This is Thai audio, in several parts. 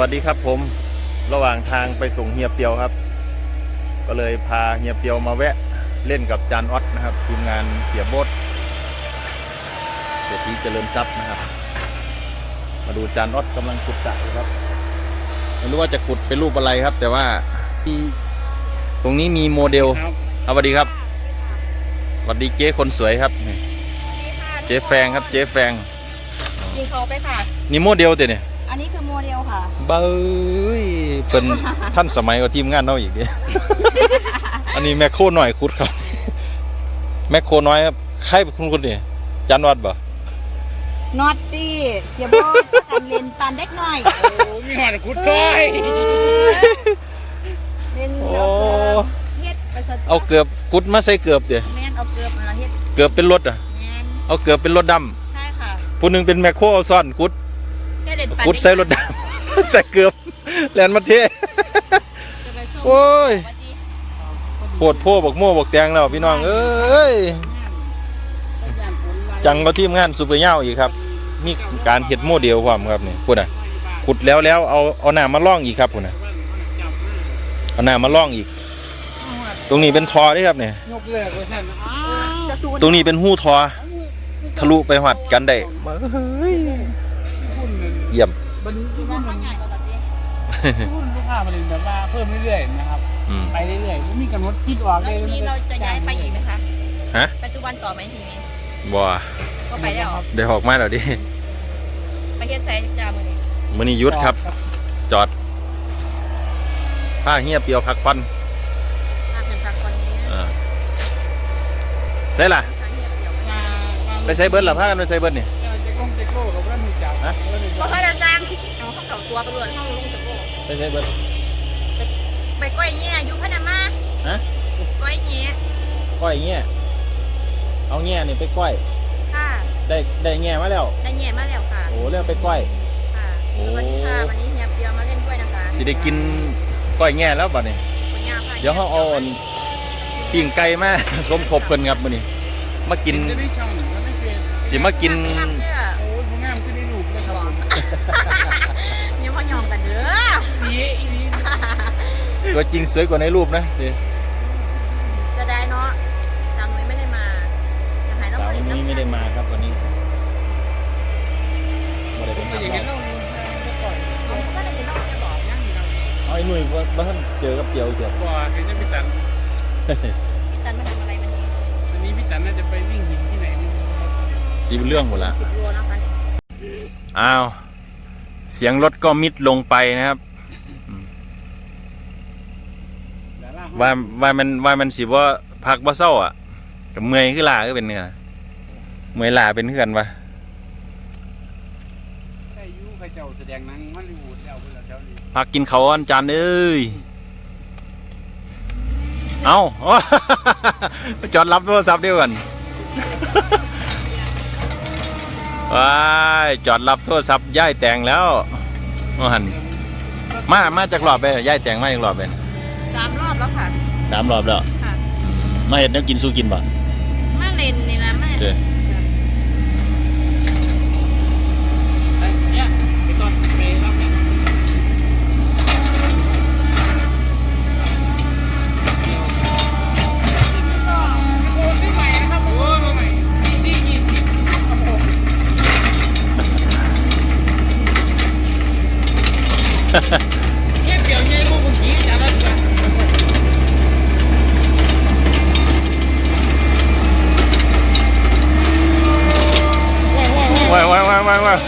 วัสดีครับผมระหว่างทางไปส่งเฮียเปียวครับ ก็เลยพาเฮียเปียวมาแวะเล่นกับจานออดนะครับทีมงานเสียโบดเสียทีเจริญทรัพย์นะครับ มาดูจานออดกำลังขุดสระอยู่ครับไม่รู้ว่าจะขุดเป็นรูปอะไรครับ แต่ว่าที่ตรงนี้มีโมเดลครับครับสวัสดีครับสวัสดีเจ๊คนสวยครับนี่นี่ค่ะเจ๊แฟงครับเจ๊แฟงกินเขาไปค่ะนี่โมเดลเดี๋ยวนี่ อันนี้คือโมเดลค่ะ เบ้ยเป็นท่านสมัยกว่าทีมงานเราอีกเดียอันนี้แมคโครหน่อยคุดครับ แมคโครน้อยครับใครเป็นคุณคุณนี่จันวัดบ่นอตตี้เสียบอสกันเล่นปันเด็กหน่อยโอ้มีหอนคุดจ้อยเล่นโอ้เฮ็ดไปสะเอาเกือบคุดมาใส่เกือบเดี๋ยแม่นเอาเกือบมาเฮ็ดเกือบเป็นรถอะ แม่นเอาเกือบเป็นรถดใช่ค่ะำผู้หนึงเป็นแมคโครเอาซ่อนคุด แค่เล่นปันคุดใส่รถดำใส่เกือบแลนมาเทจะไปส่งโอ้ยวัดดีโพดโพบอกโม่บอกแตงแล้วพี่น้องเอ้ยจังก็ทีมงานซูเปอร์เน่าอีกครับมีการเห็ดโมเดลความครับนี่พูดอะขุดแล้วแล้วเอาเอาหน้ามาล่องอีกครับพูดอะเอาหน้ามาล่องอีก ตรงนี้เป็นทอเด้ครับเนี่ยยกเลิกไว้สั่นอ้าวจะสูนตรงนี้เป็นหู้ทอ ทะลุไปหัดกันได้มา เฮ้ยหุ้นหนึ่งเยี่ยมบันกินี้นหุ้ว่านข้าวใหญ่ต่อตัดดีหุ้นลูกค้ามันแบบว่าเพิ่มเรื่อยๆนะครับ อืม ไปเรื่อยๆไม่มีกำหนดคิดออกแล้วเลยทีนี้เราจะย้ายไปอีกไหมคะฮะ ปัจจุบันต่อไหมทีนี้บ่ก็ไปแล้วเดี๋ยวออกมาแล้วดิไปเฮ็ดไซส์จามือนี้มื้อนี้หยุดครับ จอดผ้าเฮียเปียวพักฟันมาเป็นพักคนนี้อ่าใส่ล่ะ ทางเฮ็ดเดี่ยวมามาไปใส่เบิร์ดล่ะพากันไปใส่เบิร์ดนี่ ฮะว่ามีก็จับค่อยจะจ้างเอาเข้ากับตัวไปรวนเข้าลงตะโกไปใส่เบิร์ดไปก้อยแง่อยู่พนามาฮะก้อยแง่ก้อยเงี้ยเอาเงี้ยนี่ไปก้อย ค่ะ ได้ได้เงี้ยมาแล้ว ได้แง่มาแล้วค่ะ โอ้แล้วไปก้อย ค่ะสวัสดีค่ะวันนี้เฮียเปียวมาเล่นด้วยนะคะสิได้กินก้อยเงี้ยแล้วบัดนี้คุณย่าค่ะเดี๋ยวเขาเอาอันปิ้งไก่มาสมทบเพิ่นครับมื้อนี้มากินสิมากิน เนี่ยพ่อยองกันเด้อดีอีดีตัวจริงสวยกว่าในรูปนะเดี๋ยวจะได้เนาะสาวนุ้ยไม่ได้มาอยากให้น้องสาวผลิตนี้ไม่ได้มาครับวันนี้ไม่ได้ผเป็นมก็ทำอย่างเรานั้นเราก่อนน้องก็ได้ยินน้องจะบอกยังอยู่ครับเอาไอ้หนุ่ยว่าบ้านเจอกับเปียวเถอะก่อนเห็นจะพี่ตันพี่ตันมาทำอะไรวันนี้วันนี้พี่ตันน่าจะไปวิ่งหินที่ไหนนี่สีเรื่องหมดละสิบโลนะคะอ้าว เสียงรถก็มิดลงไปนะครับอืมว่าว่ามันว่ามันสิว่าพักว่าเศร้าอะกับเมื่อยคือลาก็เป็นเนื้อเมื่อยลาเป็นเพื่อนปะใช่ยูใครเจ้าแสดงหนังฮอลลีวูดแล้วเวลาเจ้านี่พักกินเขาวอันจานเอ้ยเอาจอดรับโทรศัพท์เดียวกัน ว้ายจอดรับโทรศัพท์ย่ายแต่งแล้วว่าหันมามาจากรอบไปย่ายแต่งมาจากรอบไปสามรอบแล้วค่ะสามรอบแล้วค่ะอืมมาเห็ดแน้ำกินสู้กินป่ะมาเลนนี่นะแม่ เงี้ยเดี๋ยวเงียพวกเมื่อกี้จะได้ไมว้ายว้ายว้ายว้ายว้าย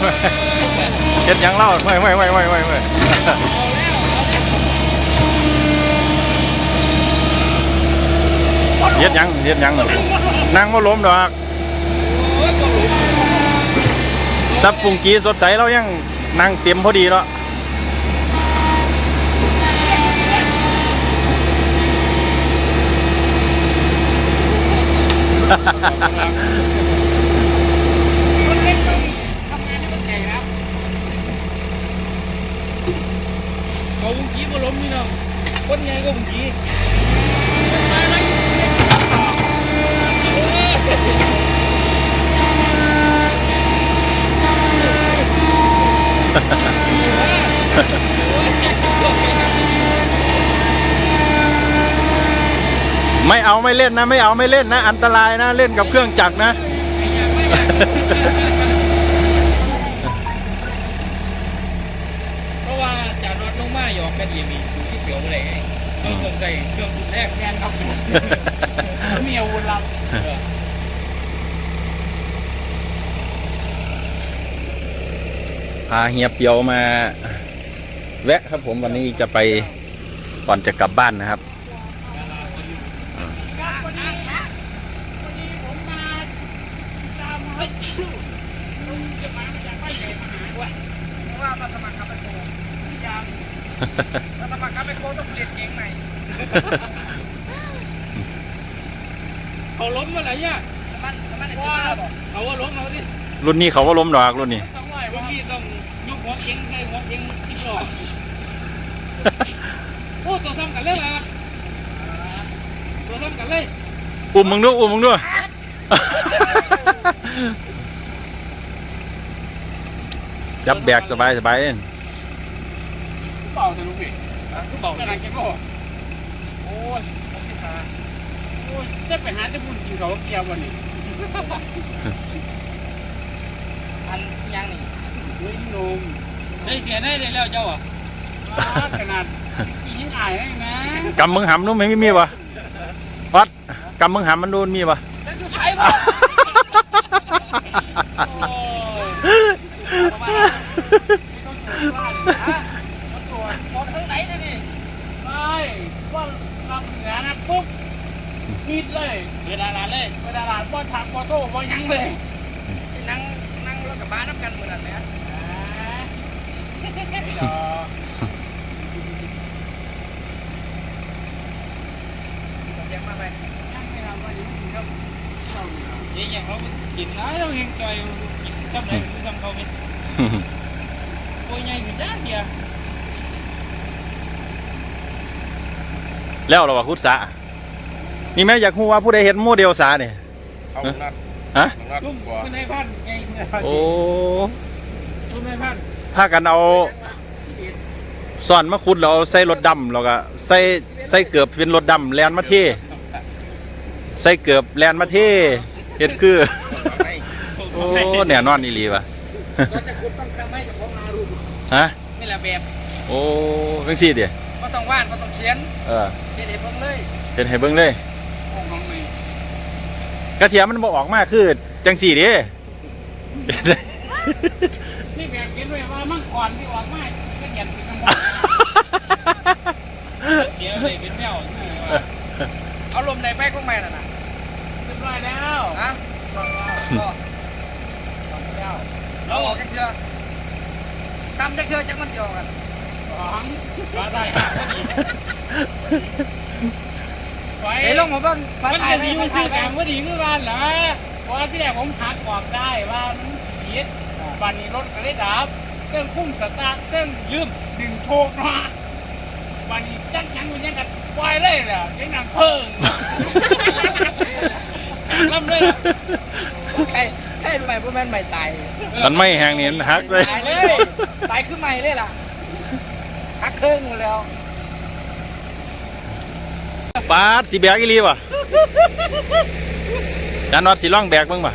เห็ดยังเล่าว้ายว้ายว้ายว้ายว้ายว้ายเฮ็ดยังเฮ็ดยังนั่งมาล้มดอกถ้าปุ่งกีสดใสเรายังนั่งเต็มพอดีเนาะ คนเล็กต้องทำงานให้มันใหญ่ครับเขาบุ้งกี้มาล้มนี่เนาะคนใหญ่ก็บุ้งกี้มาไหม ไม่เอาไม่เล่นนะ ไม่เอาไม่เล่นนะ อันตรายนะเล่นกับเครื่องจักรนะไม่อยากไม่อยากเพราะว่าจานรถลงมาหยอกกันเอียมีสูงที่เปลียวอะไรไงเราต้องใส่เครื่องปรุงแรกแทนครับมีอาวุธลับพาเฮียเปียวมา แวะครับผมวันนี้จะไปก่อนจะกลับบ้านนะครับ วันนี้วันนี้ผมมาตามให้ลุงจะมาจากบ้านใหญ่มาหาด้ วยว่ามาสมัครกับไอโคจามมาสมัครกับไอโคต้องเปลี่ยนเกงใหม่เขาล้มมาไหนเนี่ยน้ำมันน้ำมันว่าเขาว่าล้มเอาดิรุ่นนี้เขาว่าล้มดอกรุ่นนี้ต้องไหวว่าพี่ต้องยกหัวเองให้หัวเองที่ก่อนโอ้ตัวซ้ำกันเลยครับตัวซ้ำกันเลย อุ้มมึงด้วยอุ้มมึงด้วย จับแบกสบายสบายเองเบาแต่ลูกพี่เบาขนาดแค่ก็โอ้ยผมสิขาโอ้ยจะไปหาจะบุญกินเขาเกียววันนี้อันยังนี่เฮ้ยนมได้เสียได้เลยแล้วเจ้าอะขนาดกินอายได้นะกำมึงหำนู้นไม่มีปะวัดกำมึงหำมันโดนมีปะแล้วอยู่ใช้บ่โอ้ยประมาณต้องสวยว่าเลย นะฮะต้องสวยหมดทางไหนเนี่ยนี่ใช่ว่าลำเหนือนะปุ๊บนิดเลยเวลาลาเลยเวลาลาป้อนทางปอโต้ป้อนยังเลยนั่งนั่งรถกับบ้านนับกันเหมือนกันไหมฮะเสียงมาไปเจ๊ยังเขา กินนะเราเห็นใจกินทำไรมันทำเขาเป็นตัวใหญ่อยู่ด้านเดียแล้วเรอวะคุดสานี่แม่อยากรู้ว่าผู้ใดเห็นโมเดลสาเนี่ยเอานัดฮะนัดตุ้มกว่าเป็นายพันไงโอ้ตุ้มนายพันถ้ากันเอาซ่อนมาขุดเราใส่รถดำเราก็ใส่ใส่เกือบเป็นรถดำแลนมาเท่ใส่เกือบแลนมาเท่ เฮ็ดคือไปโอ้แน่นอนอีหลีวะเราจะขุดต้องทำให้เจ้าของนารู้ฮะนี่แหละแบบโอ้จังซี่เดียก็ต้องว่านก็ต้องเขียนเออเขียนให้เพิ่งเลยเฮ็ดให้เบิ่งเลยของน้องนี่กระเทียมมันบ่ออกมาคือจังซี่เด้นี่แบบคิดไว้ว่ามั่งก่อนที่ออกมาก็เหยียบเป็นกำบเดี๋ยวเลยเป็นแมวนี่ว่าเอาลมในแป้งของแม่น่ะนะเรียบร้อยแล้วฮะก็แล้วเราออกจากเชือทำจากเชือจักมันสิออกกันสองฟ้าได้ห้าพอดีไฟเดี๋ยวลงมาเบ้างฟ้ามันทายจะไหมอยู่ฟ้าชื่ทาอยกไหมลางพอดีเมื่อวานเหรอเพราะว่าที่แรกผมหักออกได้ว่ามันผิดวันนี้รถก็ได้ดับเครื่องพุ่งสตาร์ทเครื่องลืมดึงโชกมาวันนี้จังยังมันยังกันปล่อยเลยแหละยังนังเพิ่ง ลำเลยอะใครใครใหม่พวกแม่นใหม่ตายมันไม่แหงนี่มันหักเลย ตายเลยตายคือใหม่เลยล่ะหักเครื่องหมดแล้วปาดสิแบกอีหลีวะจานนอดสิล่องแบกเบิ่งป่ะ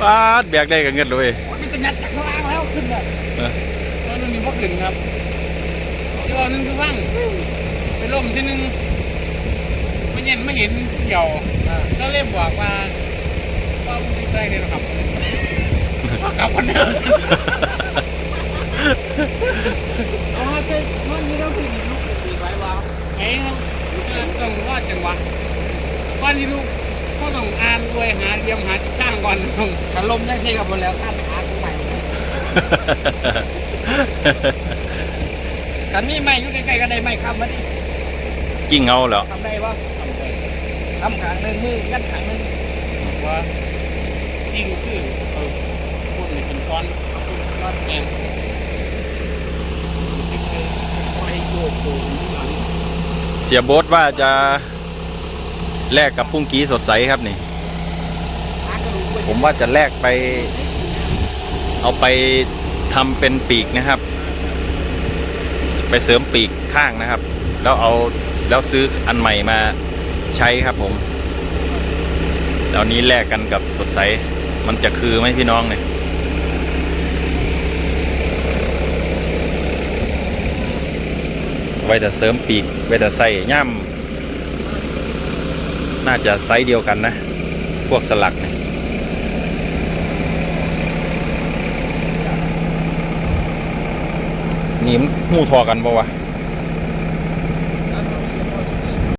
ปาดแบกได้ก็เงินเลยมันจะยัดจากข้างล่างแล้วขึ้นเลยตอนนั้นมีพวกขึ้นครับอีกอันหนึงคือว่างไปล่มที่หนึงไม่ เห็นไม่เห็นเดี่ยวก็เล่มบอกว่าว่ามึงติดใจเนี่ยนะครับกลับคนเดิมเอาฮะเจ้มันมีเรื่องผู้หญิงลูกตีไว้ว่าไอ้ครับต้องว่าจังหวะก่อนที่ลูกก็ต้องอ่านด้วยหาเรียมหาที่ข้างก่อนต้องกันลมได้เช่กับหมดแล้วข้ามไปหากูใหม่กันมีไม่อยู่ใกล้ๆกันได้ไม่คำมาดิกิ่งเอาแล้วทำได้ปะ ทำขางหนึ่งมือยัดขางหนึ่งว่าจริงคือเออพูดในเป็นก้อนก้อนแกงไปโยกโผล่หลังเสียโบ๊ทว่าจะแลกกับพุ่งกี้สดใสครับนี่หากระดูกไปผมว่าจะแลกไป เอาไปทำเป็นปีกนะครับ ไปเสริมปีกข้างนะครับเแล้วเอาแล้วซื้ออันใหม่มา ใช้ครับผมตอนนี้แลกกันกับสดใส มันจะคือไหมพี่น้องเนี่ยไว้แต่เสริมปีกไว้แต่ใส่ย่ำน่าจะไซส์เดียวกันนะ พวกสลักเนี่ยนี่มันหูทอกันปะวะ